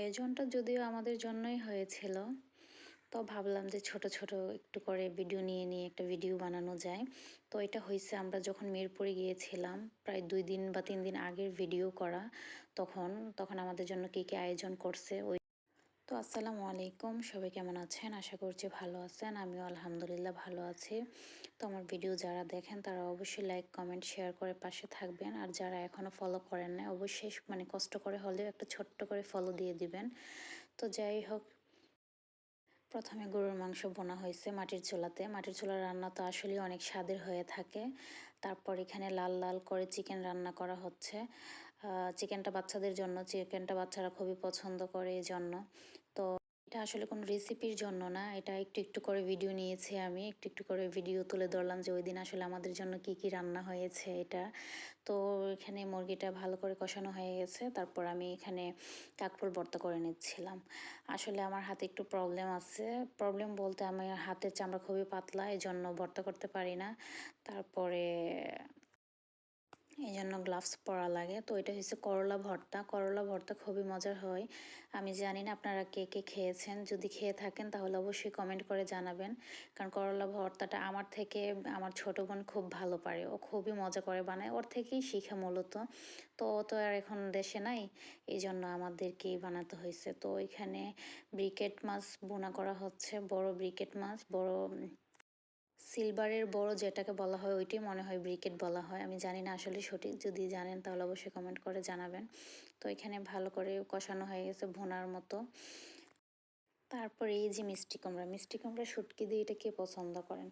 আয়োজনটা যদিও আমাদের জন্যই হয়েছিল, তো ভাবলাম যে ছোট ছোট একটু করে ভিডিও নিয়ে নিয়ে একটা ভিডিও বানানো যায়। তো এটা হয়েছে আমরা যখন মিরপুরে গিয়েছিলাম, প্রায় দুই দিন বা তিন দিন আগের ভিডিও করা, তখন তখন আমাদের জন্য কী কী আয়োজন করছে, ওই তো আসসালামু আলাইকুম। সবাই কেমন আছেন? আশা করছি ভালো আছেন। আমিও আলহামদুলিল্লাহ ভালো আছি। তো আমার ভিডিও যারা দেখেন, তারা অবশ্যই লাইক, কমেন্ট, শেয়ার করে পাশে থাকবেন। আর যারা এখনও ফলো করেন না অবশ্যই মানে কষ্ট করে হলেও একটা ছোট্ট করে ফলো দিয়ে দিবেন। তো যাই হোক, প্রথমে গরুর মাংস বোনা হয়েছে মাটির চুলাতে। মাটির চুলার রান্না তো আসলেই অনেক স্বাদের হয়ে থাকে। তারপর এখানে লাল লাল করে চিকেন রান্না করা হচ্ছে। চিকেনটা বাচ্চাদের জন্য। চিকেনটা বাচ্চারা খুবই পছন্দ করে এই জন্য। এটা আসলে কোনো রেসিপির জন্য না। এটা একটু একটু করে ভিডিও নিয়েছি আমি। একটু একটু করে ভিডিও তুলে ধরলাম যে ওই দিন আসলে আমাদের জন্য কি কি রান্না হয়েছে এটা। তো এখানে মুরগিটা ভালো করে কষানো হয়ে গেছে। তারপর আমি এখানে কাকরোল ভর্তা করে নিচ্ছিলাম। আসলে আমার হাতে একটু প্রবলেম আছে। প্রবলেম বলতে আমার হাতের চামড়া খুবই পাতলা এই জন্য ভর্তা করতে পারি না। তারপরে গ্লাভস পরা লাগে। তো এটা হচ্ছে করলা ভর্তা। করলা ভর্তা খুবই মজার হয়। আমি জানি না আপনারা কে কে খেয়েছেন। যদি খেয়ে থাকেন তাহলে অবশ্যই কমেন্ট করে জানাবেন। কারণ করলা ভর্তাটা আমার থেকে আমার ছোটো বোন খুব ভালো পারে। ও খুবই মজা করে বানায়। ওর থেকেই শিখে মূলত। তো ও তো আর এখন দেশে নাই। এই জন্য আমাদেরকেই বানাতে হয়েছে। তো এখানে ব্রিকেট মাছ বোনা করা হচ্ছে। বড় ব্রিকেট মাছ, বড় সিলভারের বড় যেটাকে বলা হয় ওইটাই মনে হয় ব্রিকেট বলা হয়। আমি জানি না আসলে সঠিক, যদি জানেন তাহলে অবশ্যই কমেন্ট করে জানাবেন। তো এখানে ভালো করে কষানো হয়ে গেছে ভোনার মতো। তারপরে এই যে মিষ্টি কুমড়া মিষ্টি কুমড়া শুটকি দিয়ে এটা কে পছন্দ করেন?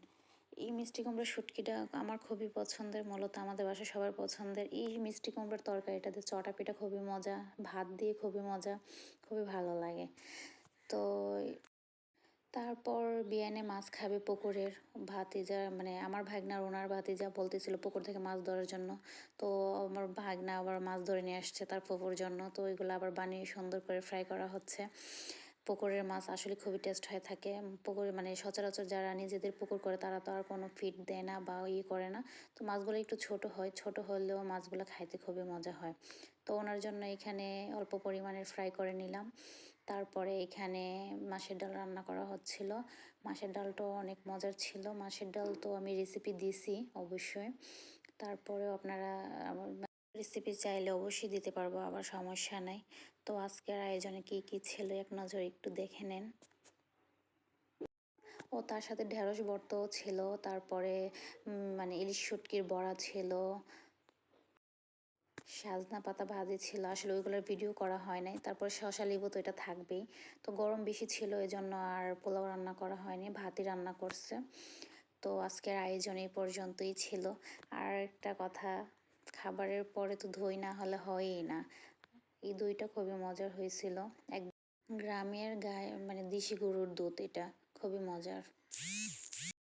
এই মিষ্টি কুমড়ার শুটকিটা আমার খুবই পছন্দের, মূলত আমাদের বাসায় সবার পছন্দের। এই মিষ্টি কুমড়ার তরকারিটাতে চটা পিঠা খুবই মজা, ভাত দিয়ে খুবই মজা, খুবই ভালো লাগে। তো তারপর বিয়ানে মাছ খাবে পুকুরের ভাতিজা মানে আমার ভাগনার ওনার ভাতিজা বলতেছিল পুকুর থেকে মাছ ধরার জন্য। তো আমার ভাগনা আবার মাছ ধরে নিয়ে আসছে তার পুকুর জন্য। তো ওইগুলো আবার বানিয়ে সুন্দর করে ফ্রাই করা হচ্ছে। পুকুরের মাছ আসলে খুবই টেস্ট হয়ে থাকে। পুকুরে মানে সচরাচর যারা নিজেদের পুকুর করে তারা তো আর কোনো ফিট দেয় না বা ইয়ে করে না। তো মাছগুলো একটু ছোট হয়, ছোট হলেও মাছগুলো খাইতে খুবই মজা হয়। তো ওনার জন্য এখানে অল্প পরিমাণের ফ্রাই করে নিলাম। তারপরে এখানে মাছের ডাল রান্না করা হচ্ছিল। মাছের ডালটাও অনেক মজার ছিল। মাছের ডাল তো আমি রেসিপি দিছি, অবশ্যই। তারপরেও আপনারা রেসিপি চাইলে অবশ্যই দিতে পারব আবার সমস্যা নাই। তো আজকের আয়োজনে কি কি ছিল এক নজর একটু দেখে নেন। ও তার সাথে ঢেঁড়স ভর্তাও ছিল, তারপরে মানে ইলিশ শুটকির বড়া ছিল সাজনা পাতা ভাজি ছিল, আসলে ওইগুলোর ভিডিও করা হয় নাই। তারপর শশা লেবু তো এটা থাকবেই। তো গরম বেশি ছিল এই জন্য আর পোলাও রান্না করা হয়নি, ভাতই রান্না করছে। তো আজকের আয়োজন এই পর্যন্তই ছিল। আর একটা কথা, খাবারের পরে তো দই না হলে হয়ই না। এই দইটা খুবই মজার হয়েছিল। এক গ্রামের গায়ে মানে দেশি গরুর দুধ এটা, খুবই মজার।